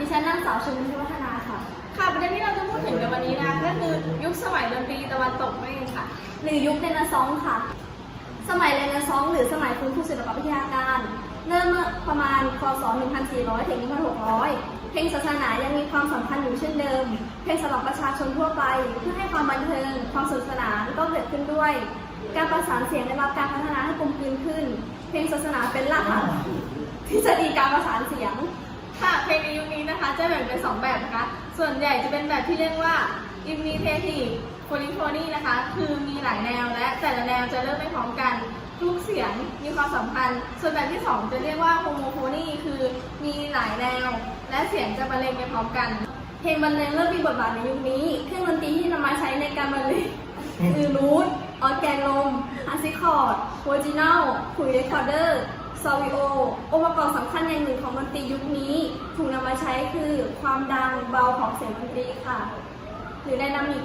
ดิฉันนางสาวชมพูวัฒนาค่ะ ค่ะประเด็นที่เราจะพูดถึงในวันนี้นะคะก็คือยุคสมัยดนตรีตะวันตกนั่นเองค่ะ หรือยุคเรเนซองส์ค่ะ สมัยเรเนซองส์หรือสมัยฟื้นฟูศิลปวิทยาการเริ่มเมื่อประมาณคศ 1400 ถึง 1600 เพลงศาสนายังมีความสำคัญอยู่เช่นเดิม เพลงสำหรับประชาชนทั่วไป เพื่อให้ความบันเทิง ความสนุกสนานก็เกิดขึ้นด้วย การประสานเสียงได้รับการพัฒนาให้กลมกลืนขึ้น เพลงศาสนาเป็นหลักค่ะทฤษฎีการประสานเสียง ค่ะเพลงในยุคนี้นะคะ จะแบ่งเป็น 2 แบบนะคะ ส่วนใหญ่จะเป็นแบบที่เรียกว่า imitative polyphony นะคะ คือมีหลายแนวและแต่ละแนวจะเริ่มไม่พร้อมกัน ทุกเสียงมีความสัมพันธ์ ส่วนแบบที่ 2 จะเรียกว่า homophony คือมีหลายแนว และเสียงจะบรรเลงไปพร้อมกัน เพลงบรรเลงเริ่มมีบทบาทในยุคนี้ เครื่องดนตรีที่นำมาใช้ในการบรรเลงคือรูทออร์แกนลมฮาร์ซิคอร์ดโวจินัลคุยเรคคอร์เดอร์ ซอวิโอ องค์ประกอบสำคัญอย่างหนึ่งของดนตรียุคนี้ ถูกนำมาใช้คือความดังเบาของเสียงดนตรีค่ะ หรือไดนามิก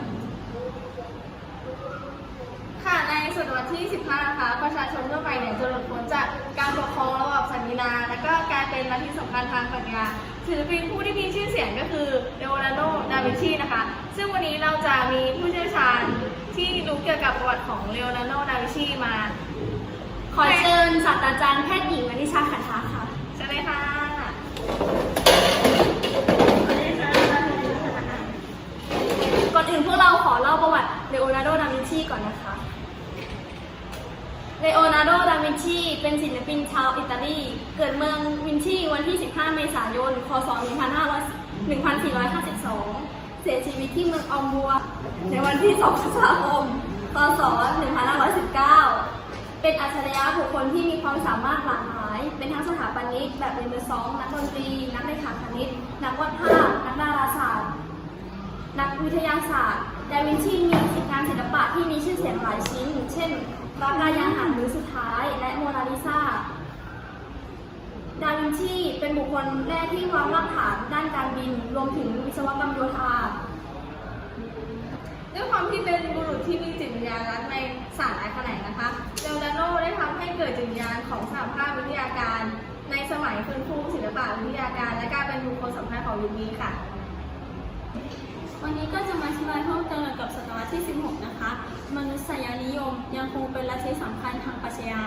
ค่ะในศตวรรษที่ 15 นะคะ ประชาชนทั่วไปเนี่ยจะหลุดพ้นจากการปกครองระบอบสันนินา และก็กายเป็นลัทธิสำคัญทางปรัชญาศิลปินผู้ที่มีชื่อเสียงก็คือเลโอนาร์โด ดาวินชีนะคะ ซึ่งวันนี้เราจะมีผู้เชี่ยวชาญที่รู้เกี่ยวกับประวัติของเลโอนาร์โด ดาวินชีมา ขอเชิญศาสตราจารย์แพทย์หญิงวณิชาขันทาค่ะใช่ไหมคะก่อนอื่นพวกเราขอเล่าประวัติเลโอนาร์โด ดาวินชีก่อนนะคะเลโอนาร์โด ดาวินชี เป็นศิลปินชาวอิตาลี เกิดเมืองวินชีวันที่ 15 เมษายน คศ1500 1452 เสียชีวิตที่เมืองออมบัว ในวันที่ 2 พฤษภาคม คศ 1519 เป็นอัจฉริยะบุคคลที่มีความสามารถหลากหลาย เป็นทั้งสถาปนิกแบบเรเนซองนักดนตรี นักเลขาคณิต นักวาดภาพ นักดาราศาสตร์ นักวิทยาศาสตร์ ดาวินชีมีงานศิลปะที่มีชื่อเสียงหลายชิ้น เช่นบาการยังหันมือสุดท้าย และโมนาลิซาดาวินชีเป็นบุคคลแรกที่วางรากฐานด้านการบิน รวมถึงวิศวกรรมโยธาด้วยความที่เป็นบุรุษที่มีจิตวิญญาณรักในศาสตร์หลายแขนงนะคะ เกิดจิตวิญญาณของสหภาพวิทยาการ ในสมัยฟื้นฟูศิลปะวิทยาการ และกายเป็นบุคคลสำคัญของยุคนี้ค่ะ วันนี้ก็จะมาอธิบายเพิ่มเติมเกี่ยวกับศตวรรษที่ 16 นะคะ มนุษยนิยมยังคงเป็นลัทธิสำคัญทางปรัชญา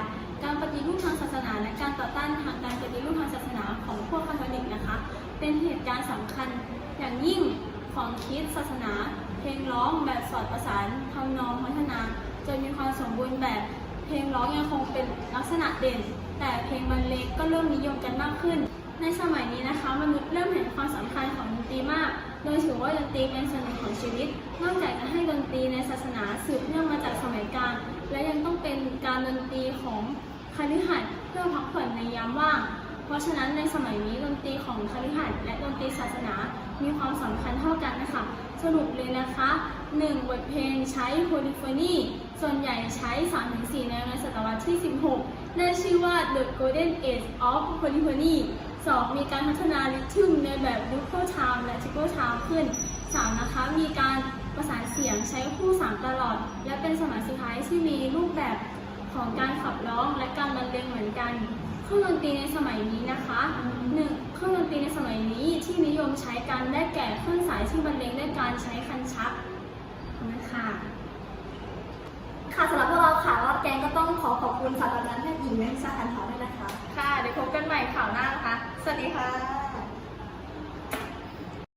การปฏิรูปทางศาสนาและการต่อต้านทางการปฏิรูปทางศาสนาของพวกคาทอลิกนะคะ เป็นเหตุการณ์สำคัญอย่างยิ่งของคริสต์ศาสนา เพลงร้องแบบสอดประสานทำนองพัฒนาจนมีความสมบูรณ์แบบ เพลงร้องยังคงเป็นลักษณะเด่น แต่เพลงบรรเลงก็เริ่มนิยมกันมากขึ้น ในสมัยนี้นะคะมนุษย์เริ่มเห็นความสำคัญของดนตรีมาก โดยถือว่าดนตรีเป็นส่วนหนึ่งของชีวิต นอกจากจะให้ดนตรีในศาสนาสืบเนื่องมาจากสมัยกลางและยังต้องเป็นการดนตรีของคฤหัสถ์เพื่อพักผ่อนในยามว่าง เพราะฉะนั้นในสมัยนี้ดนตรีของคฤหัสถ์และดนตรีศาสนา มีความสำคัญเท่ากันนะคะ สรุปเลยนะคะ 1. บทเพลงใช้โพลิโฟนีส่วนใหญ่ใช้ 3-4 แนวในศตวรรษที่ 16 ได้ชื่อว่า The Golden Age of Polyphony 2. มีการพัฒนาริทึมในแบบ Dual Time และ Triple Time ขึ้น 3. นะคะ มีการประสานเสียงใช้คู่3ตลอด และเป็นสมัยสุดท้ายที่มีรูปแบบของการขับร้องและการบรรเลงเหมือนกัน เครื่องดนตรีในสมัยนี้นะคะหนึ่งเครื่องดนตรีในสมัยนี้ที่นิยมใช้กันได้แก่เครื่องสายที่บรรเลงด้วยการใช้คันชัก คะค่ะสำหรับพวกเราค่ะรอบแกงก็ต้องขอขอบคุณศาสตราจารย์แพทย์หญิงนักวิชาการขอด้วยนะคะ ค่ะ เดี๋ยวพบกันใหม่ข่าวหน้านะคะ สวัสดีค่ะ